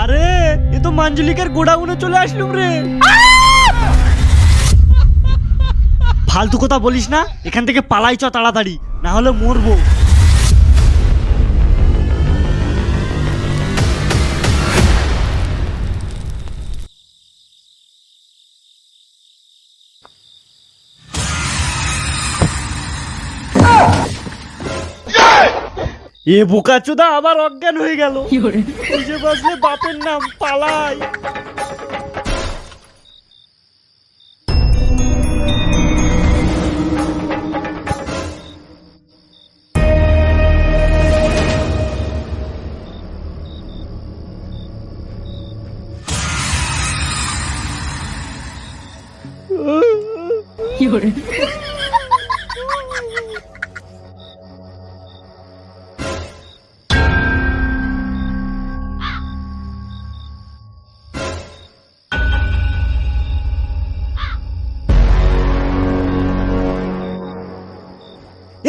আরে, এ তো মাঞ্জলিকার গোডাউনে চলে আসলুম রে। ফালতু কথা বলিস না, এখান থেকে পালাই চ তাড়াতাড়ি, না হলে মরবো। এ বোকাচুদা আবার অজ্ঞান হয়ে গেল। বাপের নাম পালাই।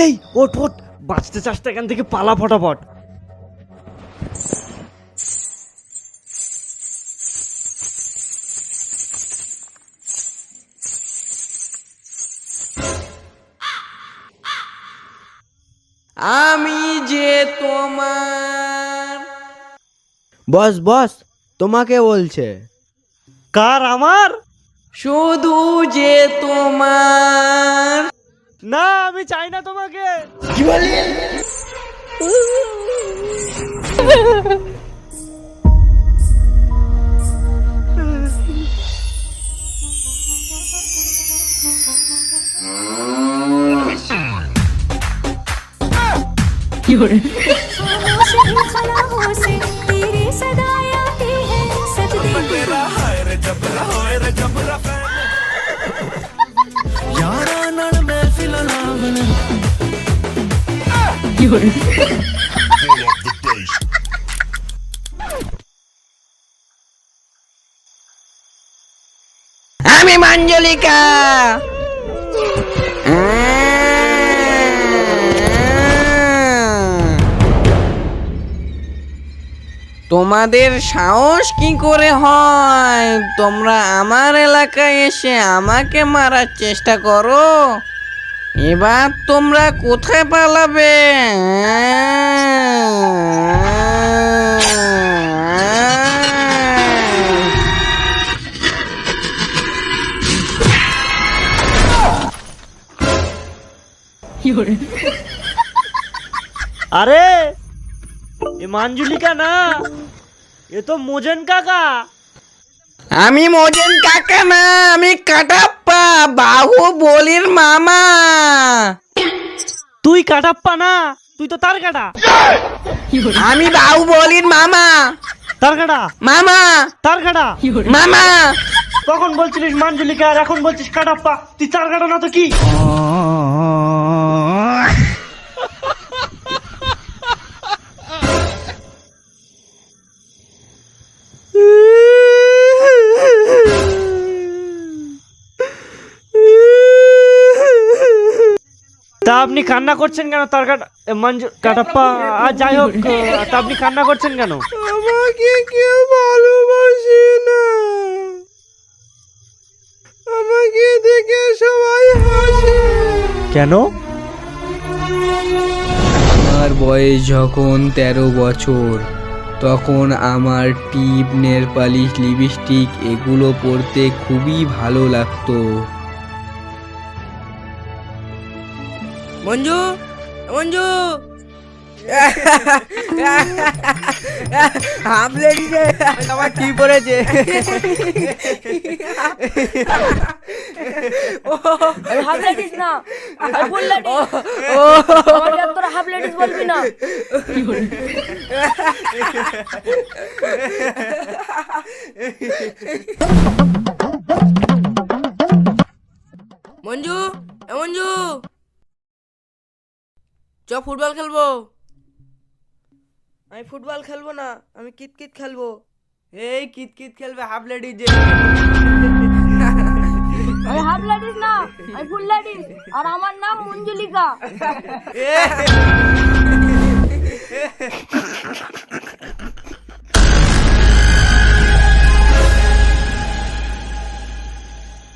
এই ওট ওঠ। বাঁচতে চাষতে এখান থেকে পালা ফটাফট। আমি যে তোমার বস বস তোমাকে বলছে। কার আমার? শুধু যে তোমার না আমি চাই না তোমাকে। কি বলি কি আমি মাঞ্জলিকা। তোমাদের সাহস কি করে হয়? তোমরা আমার এলাকায় এসে আমাকে মারার চেষ্টা করো। এবার তোমরা কোথায় পালাবে? আরে এ মাঞ্জুলিকা না এ তো মোজেন কাকা। আমি মোজেন কাকা না আমি কাটাপ্পা বাহু বলির মামা। তুই কাটাপ্পা না তুই তো তার কাটা। আমি বাহু বলির মামা। তার কাটা? মামা। তার কাটা? মামা। তখন বলছিলিস মাঞ্জলিকা আর এখন বলছিস কাটাপ্পা? তুই তার কাটা না তো কি? তা আপনি কান্না করছেন কেন? তার মঞ্জু কাটাপ্পা আর যাই হোক তা আপনি কান্না করছেন কেন? আমাকে কেউ ভালোবাসে না। আমাকে দেখে সবাই হাসে। কেন? আমার বয়স যখন তেরো বছর তখন আমার টিপ নেল পালিশ লিপস্টিক এগুলো পরতে খুবই ভালো লাগতো। মঞ্জু মঞ্জু। হামলে দিছে আমার কি পড়েছে? তোরা বলবি না। মঞ্জু মঞ্জু। চ ফুটবল খেলব। আমি ফুটবল খেলব না আমি কিতকিত খেলব। এই কিত কিত খেলবে হাফ লেডিস যে। আমি হাফ লেডিস না আমি ফুল লেডিস আর আমার নাম মঞ্জুলিকা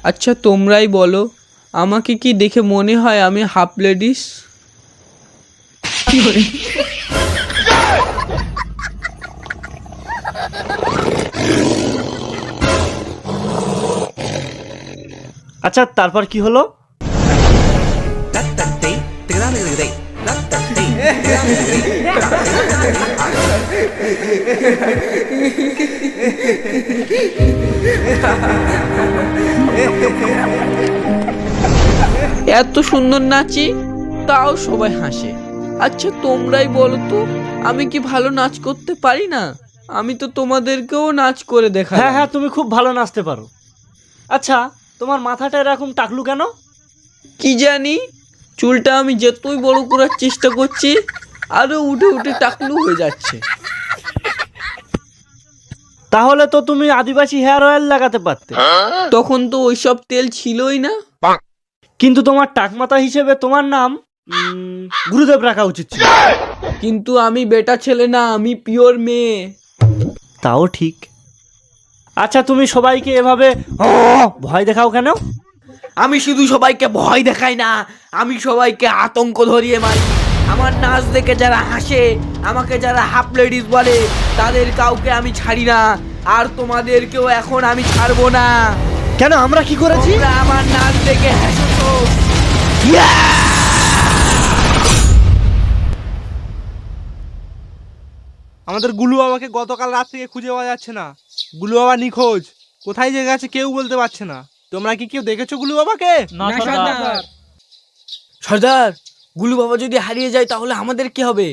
আচ্ছা তোমরাই বলো আমাকে কি দেখে মনে হয় আমি হাফ লেডিস? আচ্ছা তারপর কি হলো? এত সুন্দর নাচি তাও সবাই হাসে। আচ্ছা তোমরাই বলো তো আমি কি ভালো নাচ করতে পারি না? আমি তো তোমাদেরকেও নাচ করে দেখা হ্যাঁ হ্যাঁ তুমি খুব ভালো নাচতে পারো। আচ্ছা তোমার মাথাটা এরকম টাকলু কেন? কি জানি চুলটা আমি যতই বড় করার চেষ্টা করছি আরও উঠে উঠে টাকলু হয়ে যাচ্ছে। তাহলে তো তুমি আদিবাসী হেয়ার অয়েল লাগাতে পারতে। তখন তো ওইসব তেল ছিলই না। কিন্তু তোমার টাকমাতা হিসেবে তোমার নাম গুরুদেব রাখা উচিত ছিল। কিন্তু আমি বেটা ছেলে না আমি পিওর মেয়ে। তাও ঠিক। আচ্ছা তুমি সবাইকে এভাবে ভয় দেখাও কেন? আমি শুধু সবাইকে ভয় দেখাই না আমি সবাইকে আতঙ্ক ধরিয়ে মারি। আমার নাচ দেখে যারা হাসে আমাকে যারা হাফ লেডিস বলে তাদের কাউকে আমি ছাড়ি না আর তোমাদেরকেও এখন আমি ছাড়বো না। কেন আমরা কি করেছি? আমার নাচ দেখে হাসো তো। আমাদের গুলু বাবাকে গতকাল রাত থেকে খুঁজে পাওয়া যাচ্ছে না। গুলু বাবা নিখোঁজ। কোথায় যে গেছে কেউ বলতে পারছে না। তোমরা কি কেউ দেখেছ গুলু বাবাকে? সর্দার। গুলু বাবা যদি হারিয়ে যায় তাহলে আমাদের কি হবে?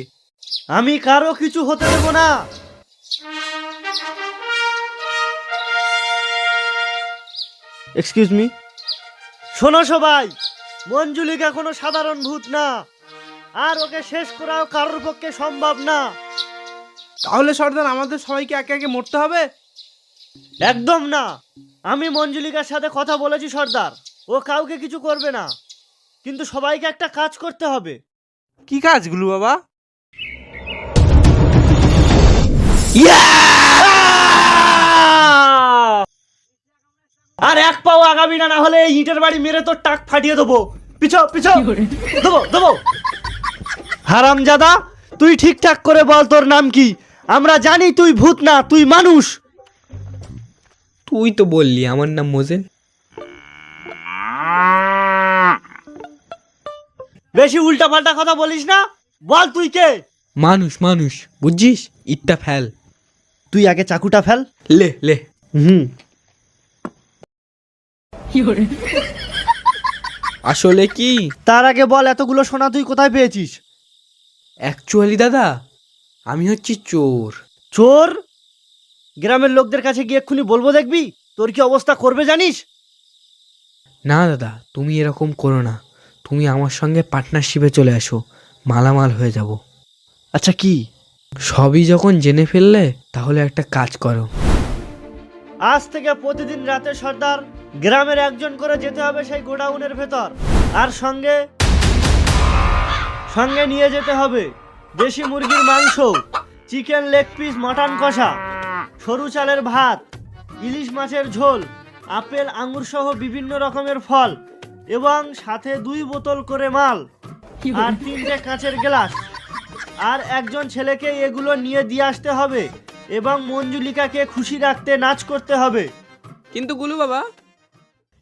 আমি কারও কিছু হতে দেব না। এক্সকিউজ মি শোনো সবাই মঞ্জুলিকা কোনো সাধারণ ভূত না। আর ওকে শেষ করাও কারোর পক্ষে সম্ভব না। তাহলে সর্দার আমাদের সবাইকে একে একে মরতে হবে? একদম না। আমি মঞ্জুলিকার সাথে কথা বলেছি সর্দার। ও কাউকে কিছু করবে না। কিন্তু সবাইকে একটা কাজ করতে হবে। কি কাজ গুলু বাবা আর এক পাও আগামী না না হলে এই ইটের বাড়ি মেরে তোর টাক ফাটিয়ে দেবো। পিছো পিছো! দেবো দেবো! হারামজাদা তুই ঠিকঠাক করে বল তোর নাম কি? আমরা জানি তুই ভূত না তুই মানুষ। তুই তো বললি আমার নাম মোজেন। বেশি উল্টা পাল্টা কথা বলিস না বল তুই কে? মানুষ মানুষ বুঝছিস? ইটটা ফেল। তুই আগে চাকুটা ফেল। লে লে। হুম। আসলে কি? তার আগে বল এতগুলো সোনা তুই কোথায় পেয়েছিস? অ্যাকচুয়ালি দাদা আমি হচ্ছি চোর। চোর? গ্রামের লোকদের কাছে গিয়ে এক্ষুনি বলব দেখবি? তোর কি অবস্থা করবে জানিস? না দাদা তুমি এরকম করো না। তুমি আমার সঙ্গে পার্টনারশিপে চলে আসো। মালামাল হয়ে যাব। আচ্ছা কি? সবই যখন জেনে ফেললে তাহলে একটা কাজ করো। আজ থেকে প্রতিদিন রাতে সর্দার গ্রামের একজন করে যেতে হবে সেই গোডাউনের ভেতর। আর সঙ্গে সঙ্গে নিয়ে যেতে হবে। দেশি মুরগির মাংস চিকেন লেগ পিস মাটন কষা সরু চালের ভাত ইলিশ মাছের ঝোল আপেল আঙুর সহ বিভিন্ন রকমের ফল এবং সাথে দুই বোতল করে মাল আর তিনটে কাঁচের গ্লাস। আর একজন ছেলেকে এগুলো নিয়ে দিয়ে আসতে হবে এবং মঞ্জুলিকাকে খুশি রাখতে নাচ করতে হবে। কিন্তু গুলু বাবা।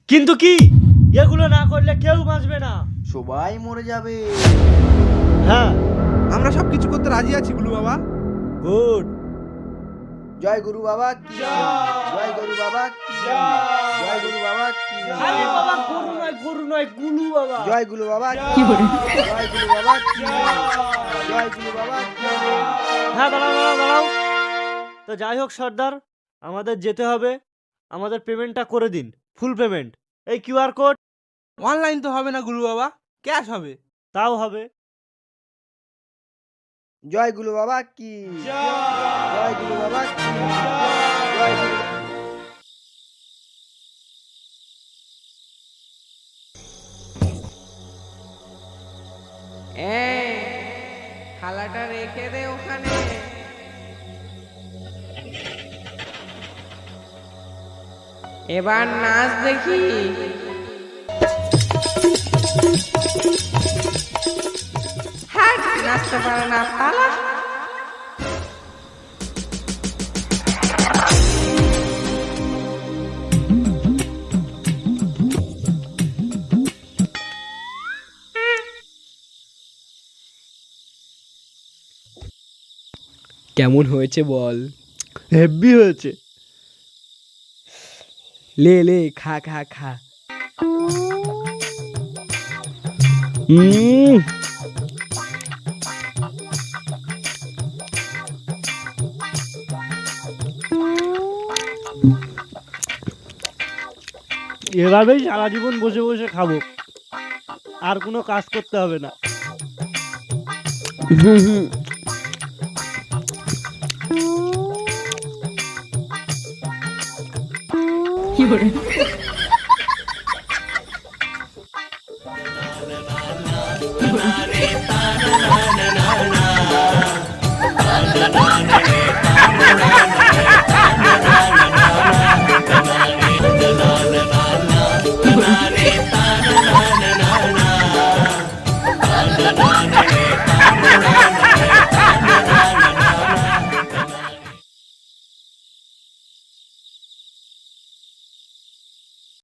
কিন্তু কি? এগুলো না করলে কেউ বাঁচবে না। সবাই মরে যাবে। হ্যাঁ। আমরা সব কিছু করতে রাজি আছি গুলু বাবা। গুড। জয় গুরু বাবা কি জয়। গুরু বাবা কি জয়। গুরু বাবা কি আরে বাবা গরু নয় গুরু নয় গুলু বাবা। জয় গুরু বাবা কি জয়। গুরু বাবা কি জয়। গুরু বাবা কি হ্যাঁ দাঁড়াও দাঁড়াও দাঁড়াও। তো যাই হোক সর্দার আমাদের যেতে হবে। আমাদের পেমেন্টটা করে দিন ফুল পেমেন্ট এই কিউআর কোড অনলাইন তো হবে না গুলু বাবা। ক্যাশ হবে। তাও হবে। জয়গুলো বাবা কি? জয় বাবা কি? থালাটা রেখে দে ওখানে। এবার নাচ দেখি। নাচতে পারে না পালা। কেমন হয়েছে বল? হেভি হয়েছে। লে লে খা খা খা। হুম এভাবেই সারা জীবন বসে বসে খাব। আর কোনো কাজ করতে হবে না।